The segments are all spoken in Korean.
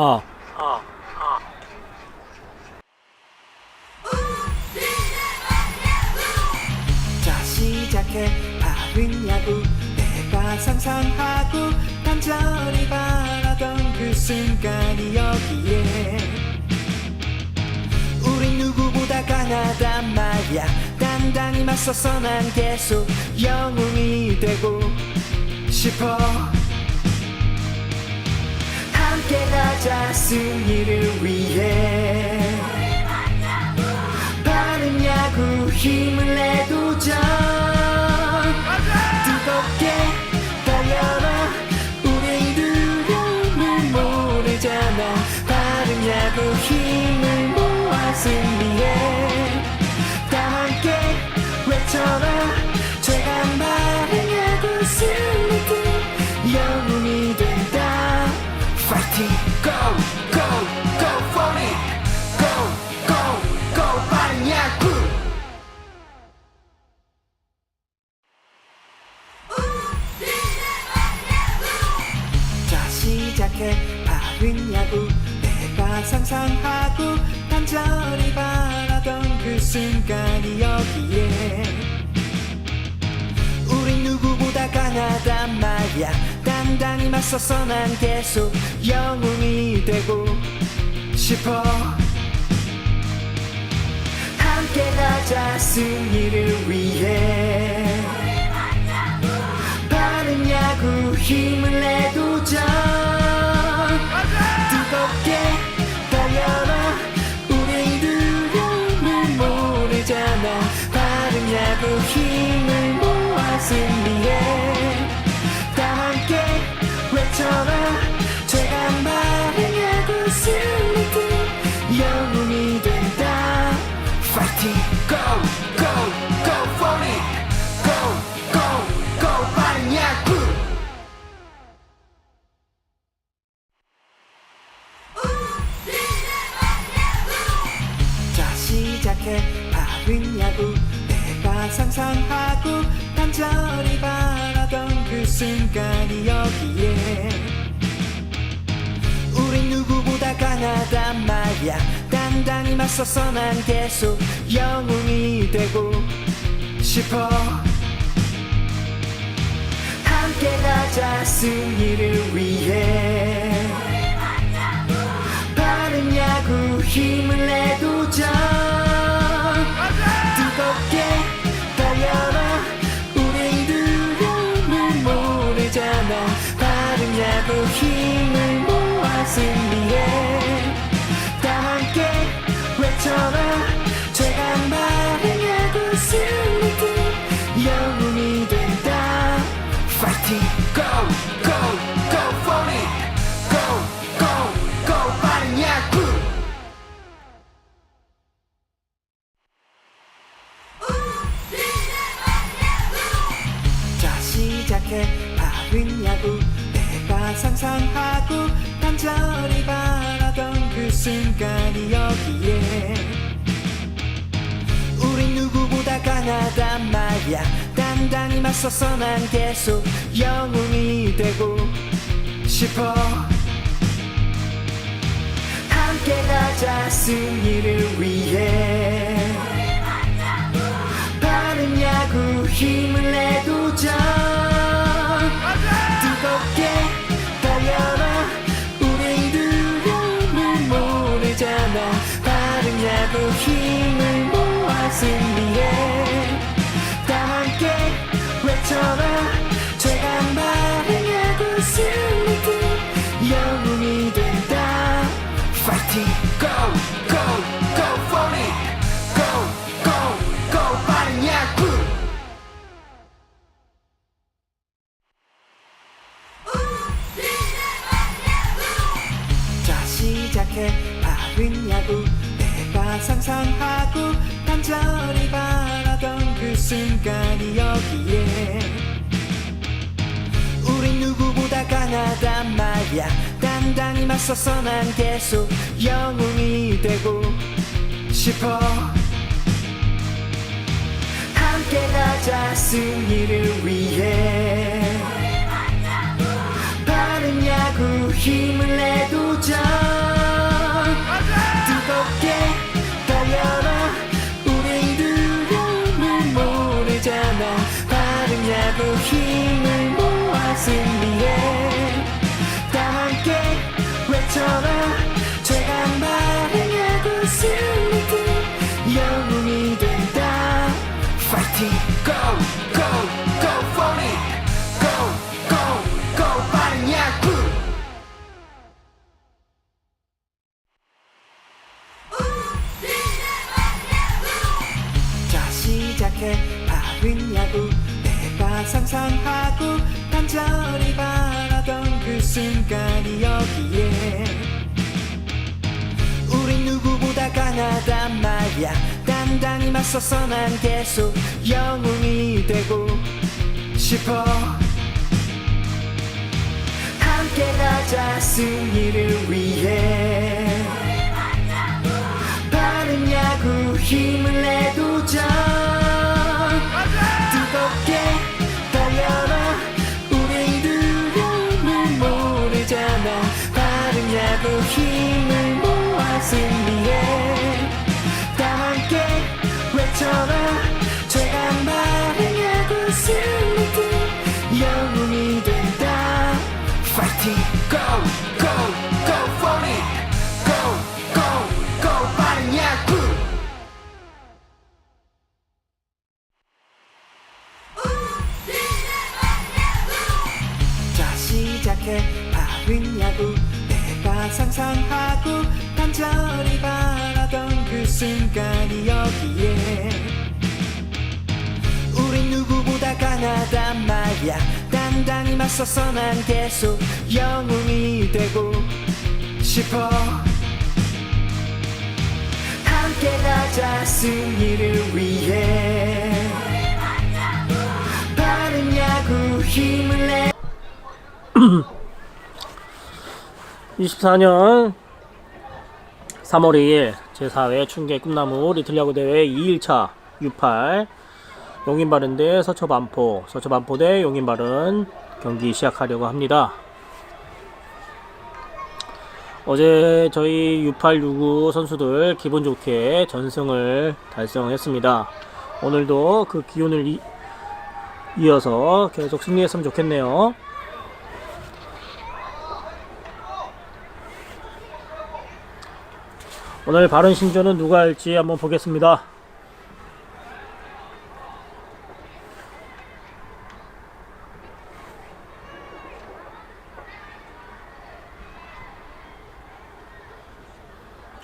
어. 자 시작해. 바른 야구. 내가 상상하고 간절히 바라던 그 순간이 여기에. 우린 누구보다 강하단 말야. 단단히 맞서서 난 계속 영웅이 되고 싶어 가자 승리를 위해. 바른 야구 힘을 내 도전 말야. 단단히 맞서서 난 계속 영웅이 되고 싶어. 함께 가자 승리를 위해. 바른 야구 힘을 내 도전 맞서서 난 계속 영웅이 되고 싶어. 함께 가자 승리를 위해. 바른 야구 힘을 내 도전 뜨겁게 달려라. 우리 두려움을 모르잖아. 바른 야구 힘을 모아 승리 맞서서 난 계속 영웅이 되고 싶어. 함께 가자 승리를 위해. 바른 야구 힘을 내 도전 바른 야구 내가 상상하고 간절히 바라던 그 순간이 여기에. 우린 누구보다 강하단 말야. 단단히 맞서서 난 계속 영웅이 되고 싶어. 함께 가자 승리를 위해. 바른 야구 바르냐고 힘을 내두자 맞서서 난 계속 영웅이 되고 싶어. 함께 가자 승리를 위해. 바른 야구 힘을 내 외 강하단 말야. 단단히 맞서서 난 계속 영웅이 되고 싶어. 함께 가자 승리를 위해. 바른 야구 힘을 내. 24년 3월 2일 제4회 충계 꿈나무 리틀야구 대회 2일차 U8 용인바른 대 서초반포 서초반포 대 용인바른 경기 시작하려고 합니다. 어제 저희 U8, U9 선수들 기분 좋게 전승을 달성했습니다. 오늘도 그 기운을 이, 이어서 계속 승리했으면 좋겠네요. 오늘 바른 신조는 누가 할지 한번 보겠습니다.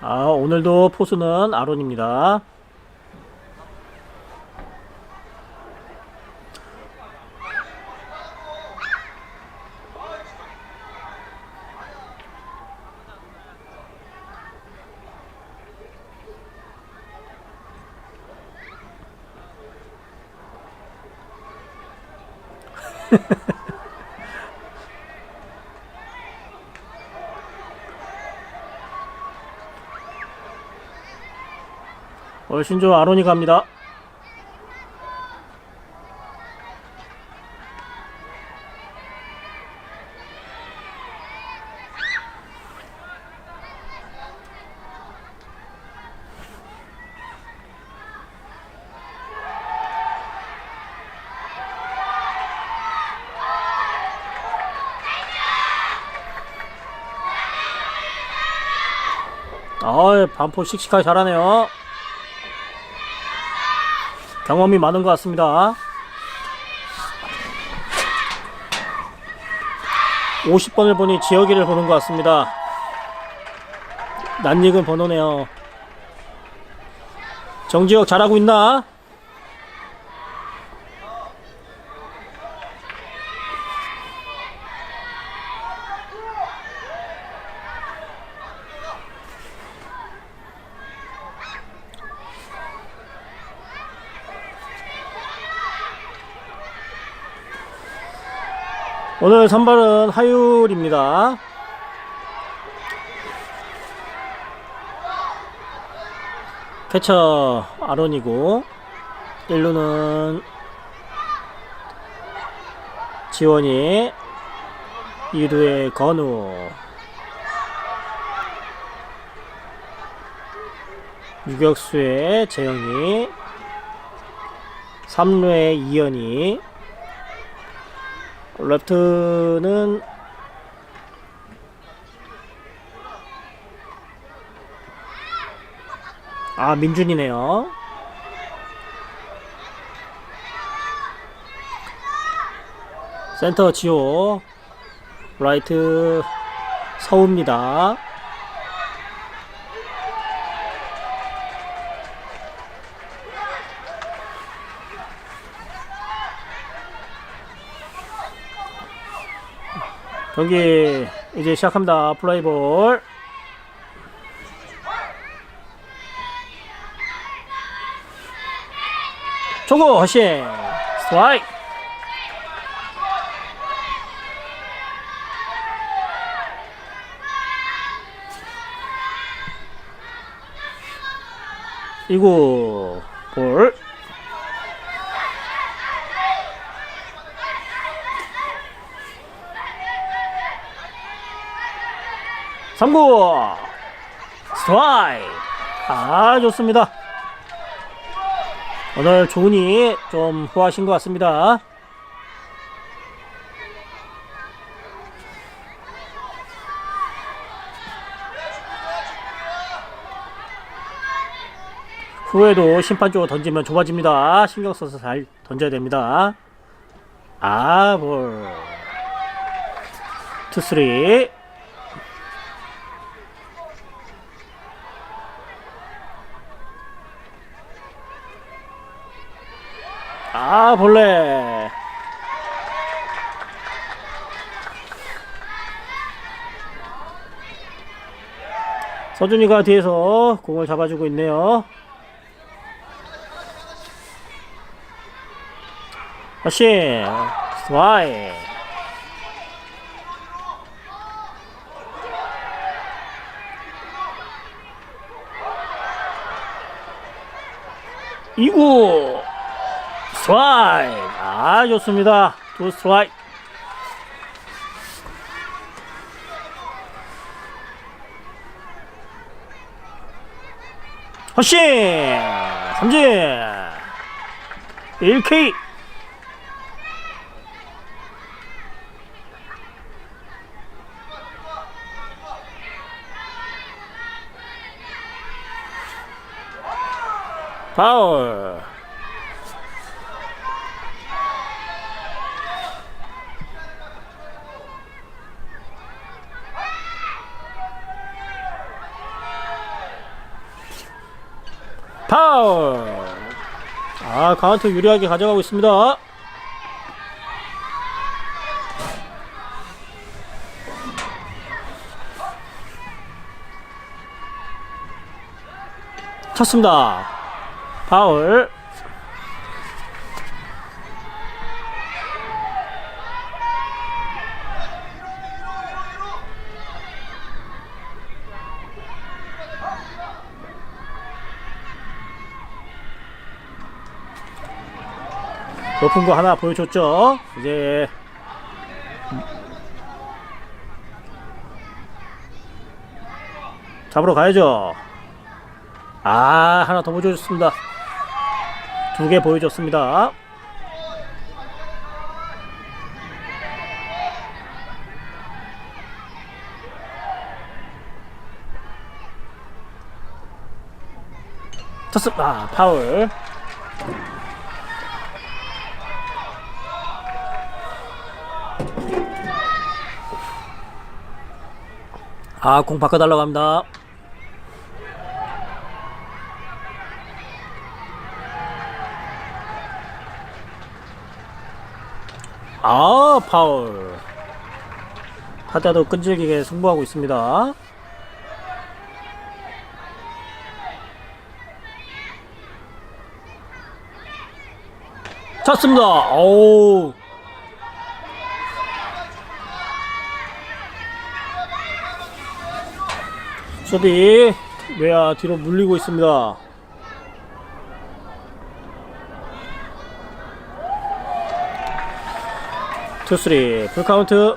아, 오늘도 포수는 아론입니다. 오늘 신조 아론이 갑니다. 아, 반포 씩씩하게 잘하네요. 경험이 많은 것 같습니다. 50번을 보니 지역이를 보는 것 같습니다. 낯익은 번호네요. 정지혁 잘하고 있나? 오늘 선발은 하율입니다. 캐처 아론이고 1루는 지원이 2루의 건우 유격수의 재영이 3루의 이현이 레프트는 아 민준이네요. 센터 지호 라이트 서우입니다 경기 이제 시작합니다. 플라이볼. 초구 허신. 스트라이크. 이구 볼 삼구 스트라이크 아 좋습니다 오늘 조은이 좀 후하신 것 같습니다 후에도 심판 쪽으로 던지면 좁아집니다. 신경 써서 잘 던져야 됩니다. 아, 볼. 투, 쓰리. 아, 볼래. 서준이가 뒤에서 공을 잡아주고 있네요. 다시 스와이 이구 스트라이크. 아 좋습니다. 두 스트라이크. 허신 삼진! 1K 파울 파울! 아 카운트 유리하게 가져가고 있습니다. 쳤습니다. 파울 높은 거 하나 보여줬죠? 이제 잡으러 가야죠. 아 하나 더 보여줬습니다. 두 개 보여줬습니다. 아, 파울 아 공 바꿔달라고 합니다. 아 파울. 타자도 끈질기게 승부하고 있습니다. 쳤습니다. 오 수비 외야 뒤로 물리고 있습니다. 투쓰리 풀카운트.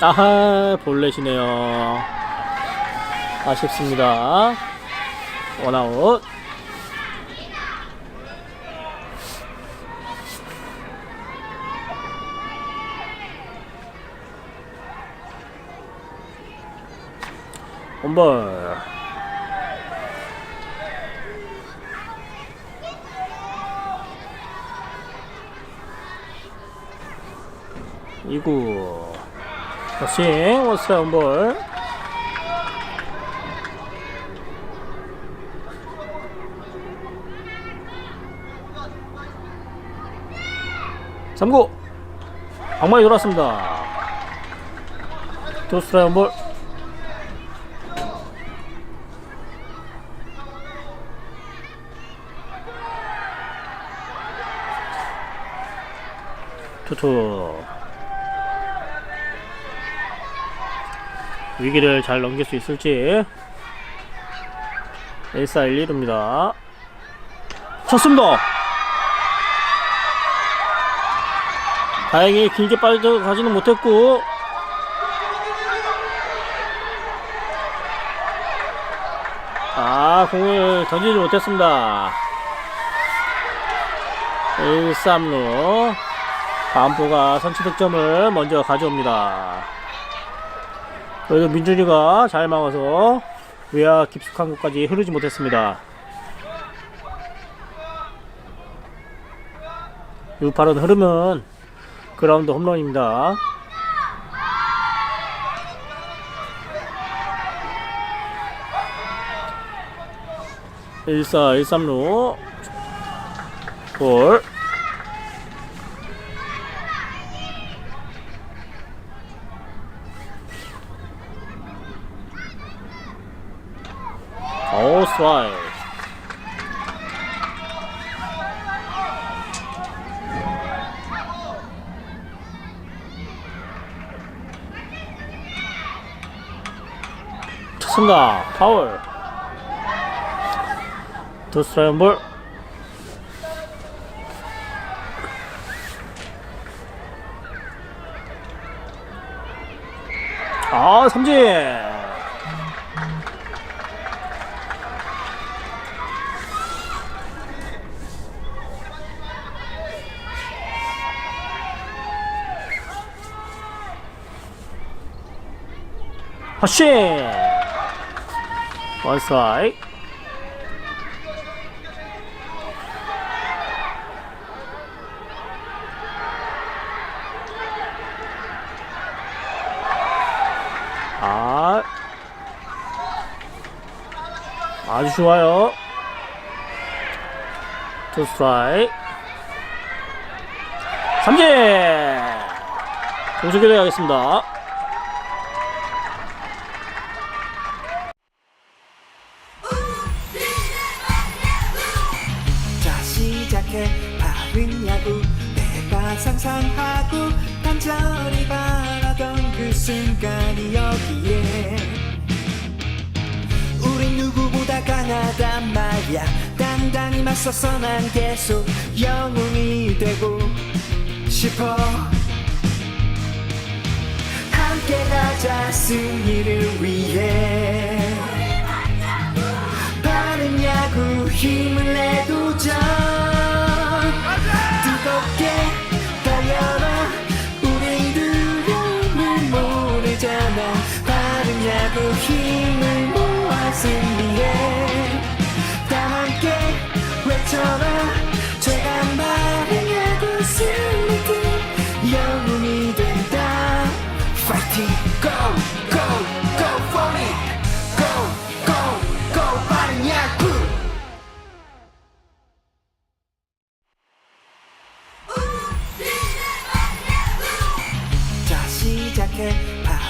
아하 볼넷이네요. 아쉽습니다. 원아웃. 원볼 이구. 스윙 원스트라이크 원볼. 삼구. 방망이 돌았습니다. 두 스트라이크 원볼 투투. 위기를 잘 넘길 수 있을지. 1412입니다. 쳤습니다. 다행히 길게 빠져가지는 못했고. 아 공을 던지지 못했습니다. 1-3루 반포가 선취 득점을 먼저 가져옵니다 그래도 민준이가 잘 막아서 외야 깊숙한 곳까지 흐르지 못했습니다. 6발은 흐르면 그라운드 홈런입니다. 일사일삼루 볼. 오 스트라이크 쳤습니다. 파울. 두 스트라이크 볼. 아, 삼진! 허쉬! 원 스트라이크. 아. 아주 좋아요. 투 스트라이크. 삼진! 공수 교대 하겠습니다. 말야. 단단히 맞서서 난 계속 영웅이 되고 싶어. 함께 가자 승리를 위해. 바른 야구 힘을 내도전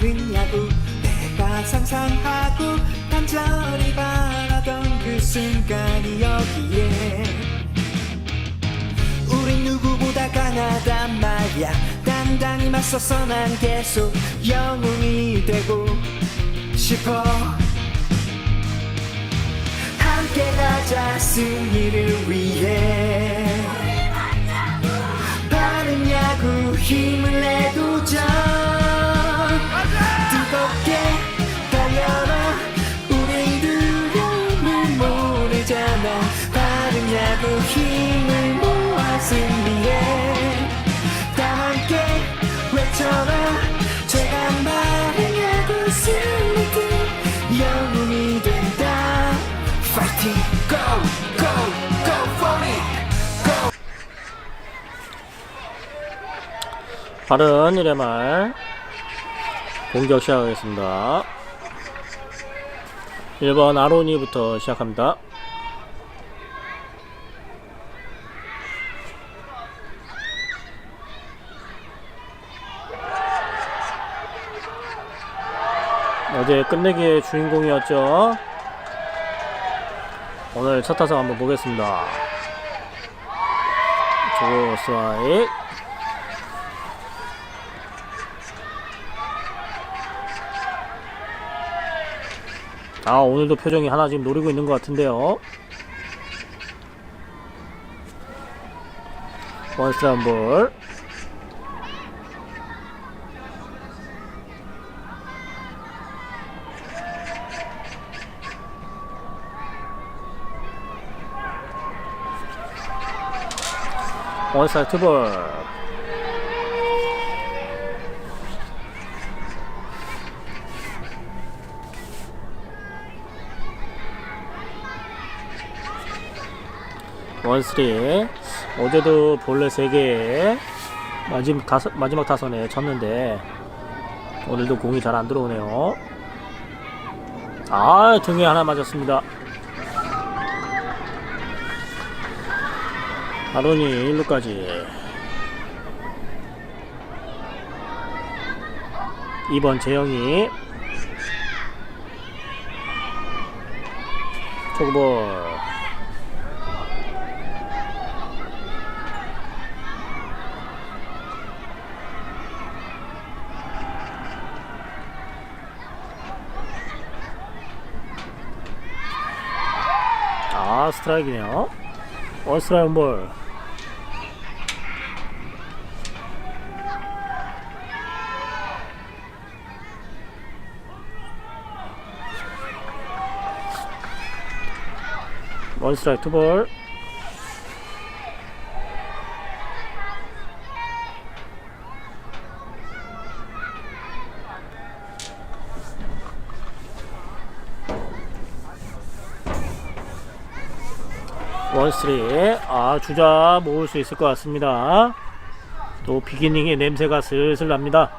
바른 야구 내가 상상하고 간절히 바라던 그 순간이 여기에 야. 단단히 맞서서 난 계속 영웅이 되고 싶어. 함께 가자 승리를 위해. 바른 야구 힘을 내도전 뜨겁게 달려라. 우리 이름을 모르잖아. 바른 야구 힘 빠른 1회 말 공격 시작하겠습니다. 1번 아로니부터 시작합니다. 어제 끝내기의 주인공이었죠. 오늘 첫 타석 한번 보겠습니다. 조고 스와이 아 오늘도 표정이 하나 지금 노리고 있는 것 같은데요. 원스트라운 볼. 원스트라이크 투볼. 원스리. 어제도 본래 3개에 마지막 타선, 마지막 타선에 쳤는데 오늘도 공이 잘 안 들어오네요. 아 등에 하나 맞았습니다. 아론이 1루까지. 2번 재영이 초구볼 아 스트라이크네요. 원스트라이크 볼. 원스트라이크 투볼 원스트리. 아 주자 모을 수 있을 것 같습니다. 또 비기닝의 냄새가 슬슬 납니다.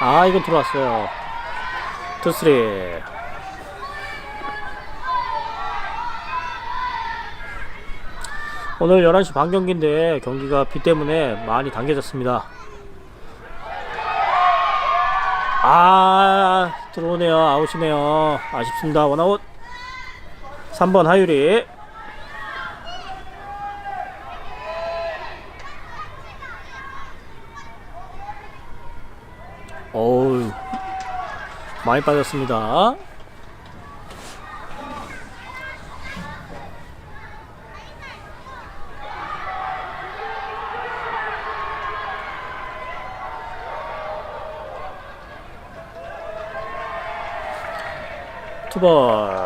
아 이건 들어왔어요. 투스리. 오늘 11시 반 경기인데 경기가 비 때문에 많이 당겨졌습니다 아 들어오네요. 아웃이네요. 아쉽습니다. 원아웃. 3번 하유리 어우 많이 빠졌습니다 투볼